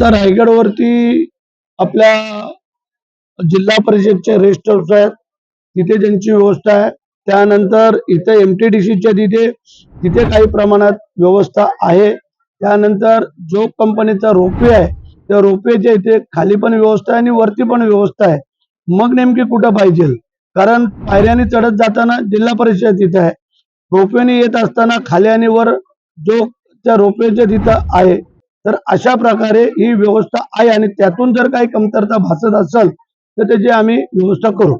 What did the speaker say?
आता रायगडवरती आपल्या जिल्हा परिषदचे रेस्ट हाऊस आहेत तिथे त्यांची व्यवस्था आहे त्यानंतर इथे एम टी डी सीच्या तिथे तिथे काही प्रमाणात व्यवस्था आहे. त्यानंतर जो कंपनीचा रोपवे आहे त्या रोपवेच्या इथे खाली पण व्यवस्था आहे आणि वरती पण व्यवस्था आहे. मग नेमकी कुठं पाहिजे? कारण पायऱ्याने चढत जाताना जिल्हा परिषद तिथं आहे. रोपवेने येत असताना खाली आणि वर जो त्या रोपवेच्या तिथं आहे तर अशा प्रकारे ही व्यवस्था आहे आणि त्यातून जर काही कमतरता भासत असेल तर त्याची आम्ही व्यवस्था करू.